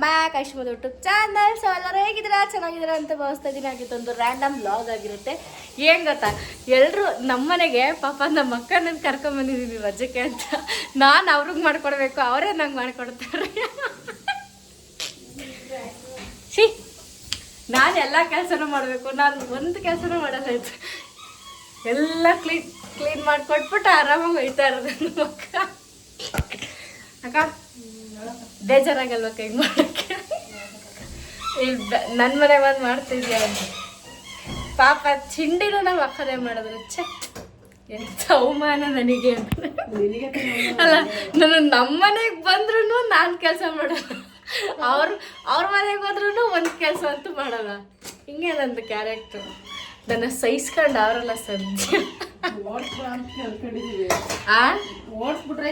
Welcome back Aishmad YouTube channel so ಎಲ್ಲರೂ ಹೇಗಿದ್ದೀರಾ ಚೆನ್ನಾಗಿದ್ದೀರಾ ಅಂತ ಭಾವಿಸ್ತಾ ಇದ್ದೀನಿ ಆಗಿತ್ತು ಒಂದು ರ್ಯಾಂಡಮ್ ಬ್ಲಾಗ್ ಆಗಿರುತ್ತೆ ಏನು ಗೊತ್ತಾ? ಎಲ್ಲರೂ ನಮ್ಮನೆಗೆ ಪಾಪ ನಮ್ಮ ಅಕ್ಕ ನನ್ನ ಕರ್ಕೊಂಬಂದಿದ್ದೀನಿ ರಜಕ್ಕೆ ಅಂತ. ನಾನು ಅವ್ರಿಗೆ ಮಾಡ್ಕೊಡ್ಬೇಕು, ಅವರೇ ನಂಗೆ ಮಾಡಿಕೊಡ್ತಾರೆ. ಸಿ ನಾನು ಎಲ್ಲ ಕೆಲಸನೂ ಮಾಡಬೇಕು. ನಾನು ಒಂದು ಕೆಲಸನೂ ಮಾಡೋದಾಯ್ತು ಎಲ್ಲ ಕ್ಲೀನ್ ಕ್ಲೀನ್ ಮಾಡಿಕೊಟ್ಬಿಟ್ಟು ಆರಾಮಾಗಿ ಹೋಯ್ತಾ ಇರೋದು ನಮ್ಮ ಅಕ್ಕ. ಅಕ್ಕ ಬೇಜಾರಾಗಲ್ವ ಕೈಗೆ ಮಾಡೋಕ್ಕೆ ಇಲ್ಲಿ ನನ್ನ ಮನೆ ಬಂದು ಮಾಡ್ತಿದ್ಯಾ ಅಂತ. ಪಾಪ ಚಿಂಡಿನೂ ನಾವು ಅಕ್ಕನೇ ಮಾಡಿದ್ರು. ಛೆ ಎಂಥ ಅವಮಾನ ನನಗೆ ಅಲ್ಲ ನಾನು ನಮ್ಮ ಮನೆಗೆ ಬಂದ್ರೂ ನಾನು ಕೆಲಸ ಮಾಡೋಲ್ಲ. ಅವ್ರ ಅವ್ರ ಮನೆಗೆ ಬಂದ್ರೂ ಒಂದು ಕೆಲಸ ಅಂತೂ ಮಾಡಲ್ಲ. ಹಿಂಗೆ ನಂದು ಕ್ಯಾರೆಕ್ಟರ್ ನನ್ನ ಸಹಿಸ್ಕೊಂಡು ಅವರೆಲ್ಲ ಸದ್ಯ. ಆ? ಓಡಿಸ್ಬಿಟ್ರೆ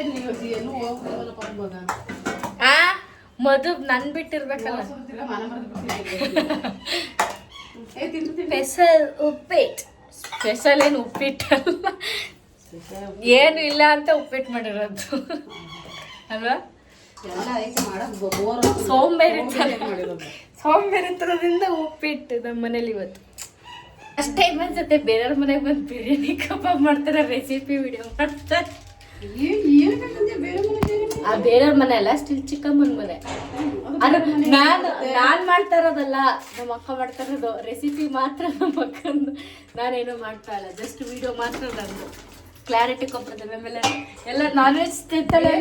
ಆ? ಮಧು ನನ್ ಬಿಟ್ಟಿರ್ಬೇಕಲ್ಲ. ಸ್ಪೆಷಲ್ ಉಪ್ಪಿಟ್ಟು ಸ್ಪೆಷಲ್ ಏನು ಉಪ್ಪಿಟ್ಟಲ್ಲ ಏನು ಇಲ್ಲ ಅಂತ ಉಪ್ಪಿಟ್ಟು ಮಾಡಿರೋದು. ಅಲ್ವಾ? ಸೋಂಬೇರಿ ಸೋಂಬೇರಿತನದಿಂದ ಉಪ್ಪಿಟ್ಟು ನಮ್ಮ ಮನೇಲಿ ಇವತ್ತು. ಅಷ್ಟೇ ಜೊತೆ ಬೇರೆಯವ್ರ ಮನೆಗೆ ಬಂದು ಬಿರಿಯಾನಿ ಕಬಾಬ್ ಮಾಡ್ತಾರೆ ರೆಸಿಪಿ ವಿಡಿಯೋ ಮಾಡ್ತಾರೆ. ಆ ಬೇರೆಯವ್ರ ಮನೆ ಅಲ್ಲ ಸ್ಟಿಲ್ ಚಿಕ್ಕಮ್ಮನ ಮನೆ. ಅದು ನಾನು, ನಾನ್ ಮಾಡ್ತಾ ಇರೋದಲ್ಲ ನಮ್ಮ ಅಕ್ಕ ಮಾಡ್ತಾ ಇರೋದು ರೆಸಿಪಿ ಮಾತ್ರ ನಮ್ಮ ಅಕ್ಕಂದು. ನಾನೇನು ಮಾಡ್ತಾ ಇಲ್ಲ ಜಸ್ಟ್ ವಿಡಿಯೋ ಮಾತ್ರ ನಂದು. ಕ್ಲಾರಿಟಿ ಕೊಪ್ಪದ ಆಮೇಲೆ ಎಲ್ಲ ನಾನ್ ವೆಜ್ ತಿಂತಾಳೆ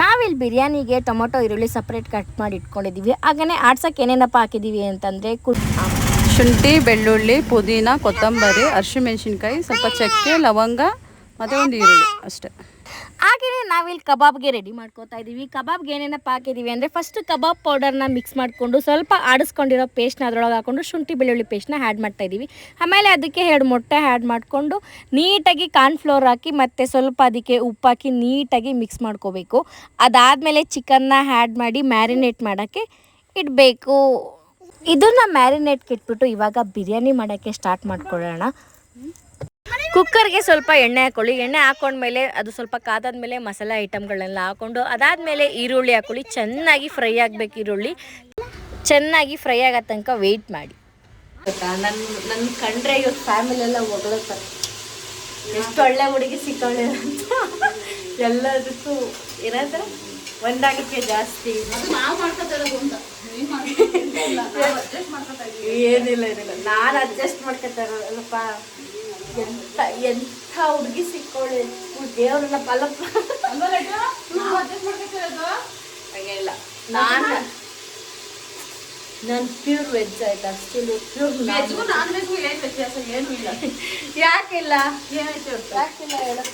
ನಾವಿಲ್ಲಿ ಬಿರಿಯಾನಿಗೆ ಟೊಮೊಟೊ, ಈರುಳ್ಳಿ ಸಪ್ರೇಟ್ ಕಟ್ ಮಾಡಿ ಇಟ್ಕೊಂಡಿದ್ದೀವಿ ಹಾಗೇ ಆಡ್ಸಕ್ಕೆ ಏನೇನಪ್ಪ ಹಾಕಿದ್ದೀವಿ ಅಂತಂದರೆ ಕು ಶುಂಠಿ, ಬೆಳ್ಳುಳ್ಳಿ, ಪುದೀನ, ಕೊತ್ತಂಬರಿ ಹಸಿಮೆಣಸಿನ್ಕಾಯಿ ಸ್ವಲ್ಪ ಚಕ್ಕೆ, ಲವಂಗ ಮತ್ತು ಒಂದು ಈರುಳ್ಳಿ ಅಷ್ಟೇ. ಹಾಗೆಯೇ ನಾವಿಲ್ಲಿ ಕಬಾಬ್ಗೆ ರೆಡಿ ಮಾಡ್ಕೋತಾ ಇದ್ದೀವಿ. ಕಬಾಬ್ಗೆ ಏನೇನಪ್ಪ ಹಾಕಿದ್ದೀವಿ ಅಂದರೆ ಫಸ್ಟ್ ಕಬಾಬ್ ಪೌಡರ್ನ ಮಿಕ್ಸ್ ಮಾಡಿಕೊಂಡು ಸ್ವಲ್ಪ ಆಡಿಸ್ಕೊಂಡಿರೋ ಪೇಸ್ಟ್ನ ಅದರೊಳಗೆ ಹಾಕ್ಕೊಂಡು ಶುಂಠಿ, ಬೆಳ್ಳುಳ್ಳಿ ಪೇಸ್ಟ್ನ ಆ್ಯಡ್ ಮಾಡ್ತಾ ಇದ್ದೀವಿ. ಆಮೇಲೆ ಅದಕ್ಕೆ ಎರಡು ಮೊಟ್ಟೆ ಆ್ಯಡ್ ಮಾಡಿಕೊಂಡು ನೀಟಾಗಿ ಕಾರ್ನ್ಫ್ಲೋರ್ ಹಾಕಿ ಮತ್ತು ಸ್ವಲ್ಪ ಅದಕ್ಕೆ ಉಪ್ಪು ಹಾಕಿ ನೀಟಾಗಿ ಮಿಕ್ಸ್ ಮಾಡ್ಕೋಬೇಕು. ಅದಾದಮೇಲೆ ಚಿಕನ್ನ ಆ್ಯಡ್ ಮಾಡಿ ಮ್ಯಾರಿನೇಟ್ ಮಾಡೋಕ್ಕೆ ಇಡಬೇಕು. ಇದನ್ನು ಮ್ಯಾರಿನೇಟ್ಗೆ ಇಟ್ಬಿಟ್ಟು ಇವಾಗ ಬಿರಿಯಾನಿ ಮಾಡೋಕ್ಕೆ ಸ್ಟಾರ್ಟ್ ಮಾಡ್ಕೊಳ್ಳೋಣ. ಕುಕ್ಕರ್ಗೆ ಸ್ವಲ್ಪ ಎಣ್ಣೆ ಹಾಕೊಳ್ಳಿ. ಎಣ್ಣೆ ಹಾಕೊಂಡ್ಮೇಲೆ ಅದು ಸ್ವಲ್ಪ ಕಾದಾದ್ಮೇಲೆ ಮಸಾಲೆ ಐಟಮ್ಗಳನ್ನೆಲ್ಲ ಹಾಕೊಂಡು ಅದಾದಮೇಲೆ ಈರುಳ್ಳಿ ಹಾಕೊಳ್ಳಿ. ಚೆನ್ನಾಗಿ ಫ್ರೈ ಆಗಬೇಕು ಈರುಳ್ಳಿ. ಚೆನ್ನಾಗಿ ಫ್ರೈ ಆಗೋ ತನಕ ವೆಯ್ಟ್ ಮಾಡಿ. ನನ್ನ ನನ್ನ ಕಂಡ್ರೆ ಇವತ್ತು ಫ್ಯಾಮಿಲಿ ಎಲ್ಲ ಹೊಗಳುತ್ತಾರೆ ಎಷ್ಟು ಒಳ್ಳೆ ಹುಡುಗಿ ಸಿಕ್ಕವಳೆ ಅಂತ. ಎಲ್ಲದಕ್ಕೂ ಇರೋದ್ರೆ ಒಂದಾಗಕ್ಕೆ ಜಾಸ್ತಿ. ಅದು ನಾವು ಏನಿಲ್ಲ ಏನಿಲ್ಲ. ನಾನು ಅಡ್ಜಸ್ಟ್ ಮಾಡ್ಕೊತಾರಲ್ಲಪ್ಪ ಎಂತ ಎಂಥ ಹುಡುಗಿ ಸಿಕ್ಕೊಳ್ಳಿ ದೇವ್ರನ್ನ ಪಲ್ಲಪ್ಪ ಇಲ್ಲ. ನಾನು ನಾನು ಪ್ಯೂರ್ ವೆಜ್ ಆಯ್ತಾ? ಸ್ಟಿಲ್ ಪ್ಯೂರ್ ವೆಜ್ಗೂ ನಾನ್ ವೆಜ್ಗೂ ಏನ್ ವ್ಯತ್ಯಾಸ? ಏನೂ ಇಲ್ಲ. ಯಾಕಿಲ್ಲ? ಏನಾಯ್ತು ಯಾಕಿಲ್ಲ ಹೇಳು.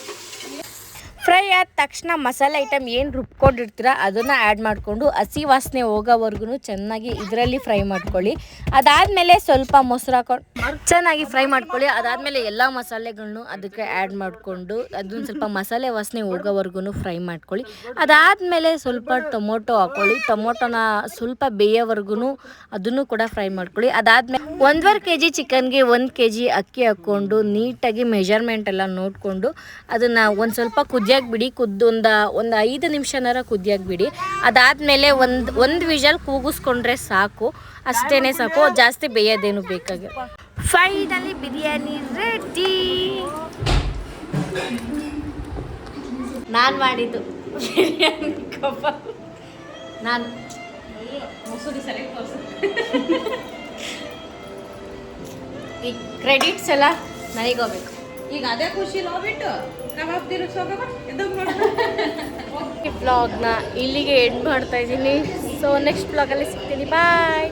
ಫ್ರೈ ಆದ ತಕ್ಷಣ ಮಸಾಲೆ ಐಟಮ್ ಏನು ರುಬ್ಕೊಂಡಿರ್ತೀರ ಅದನ್ನು ಆ್ಯಡ್ ಮಾಡಿಕೊಂಡು ಹಸಿ ವಾಸನೆ ಹೋಗೋವರೆಗೂ ಚೆನ್ನಾಗಿ ಇದರಲ್ಲಿ ಫ್ರೈ ಮಾಡ್ಕೊಳ್ಳಿ. ಅದಾದಮೇಲೆ ಸ್ವಲ್ಪ ಮೊಸರು ಹಾಕೊಂಡು ಚೆನ್ನಾಗಿ ಫ್ರೈ ಮಾಡ್ಕೊಳ್ಳಿ. ಅದಾದಮೇಲೆ ಎಲ್ಲ ಮಸಾಲೆಗಳನ್ನು ಅದಕ್ಕೆ ಆ್ಯಡ್ ಮಾಡಿಕೊಂಡು ಅದನ್ನು ಸ್ವಲ್ಪ ಮಸಾಲೆ ವಾಸನೆ ಹೋಗೋವರೆಗೂ ಫ್ರೈ ಮಾಡ್ಕೊಳ್ಳಿ. ಅದಾದಮೇಲೆ ಸ್ವಲ್ಪ ಟೊಮೊಟೊ ಹಾಕೊಳ್ಳಿ. ಟೊಮೊಟೊನ ಸ್ವಲ್ಪ ಬೇಯೋವರೆಗೂ ಅದನ್ನು ಕೂಡ ಫ್ರೈ ಮಾಡ್ಕೊಳ್ಳಿ. ಅದಾದಮೇಲೆ ಒಂದೂವರೆ ಕೆ ಜಿ ಚಿಕನ್ಗೆ ಒಂದು ಕೆ ಜಿ ಅಕ್ಕಿ ಹಾಕ್ಕೊಂಡು ನೀಟಾಗಿ ಮೆಜರ್ಮೆಂಟ್ ಎಲ್ಲ ನೋಡಿಕೊಂಡು ಅದನ್ನು ಒಂದು ಸ್ವಲ್ಪ ಕುದಿಯಾಗಿ ಬಿಡಿ ಕುದ್ದೊಂದು ಒಂದು ಐದು ನಿಮಿಷನಾರ ಕುದಿಯಾಗಿ ಬಿಡಿ. ಅದಾದಮೇಲೆ ಒಂದು ಒಂದು ವಿಷಲ್ ಕೂಗಿಸ್ಕೊಂಡ್ರೆ ಸಾಕು. ಅಷ್ಟೇ ಸಾಕು. ಜಾಸ್ತಿ ಬೇಯೋದೇನು ಬೇಕಾಗಿ ಫೈನಲಿ ಬಿರಿಯಾನಿ ರೆಡಿ ನಾನು ಮಾಡಿದ್ದು. ಬಿರಿಯಾನಿ ನಾನು ಈ ಕ್ರೆಡಿಟ್ಸ್ ಎಲ್ಲ ನನಗೆ ಹೋಗ್ಬೇಕು. ಈಗ ಅದೇ ಖುಷಿ ಹೋಗ್ಬಿಟ್ಟು ಕಬಾಬ್ ತಿರುಗಿಸ್ ಬ್ಲಾಗ್ನ ಇಲ್ಲಿಗೆ ಎಂಡ್ ಮಾಡ್ತಾ ಇದ್ದೀನಿ. ಸೊ ನೆಕ್ಸ್ಟ್ ವ್ಲಾಗಲ್ಲಿ ಸಿಗ್ತೀನಿ. ಬಾಯ್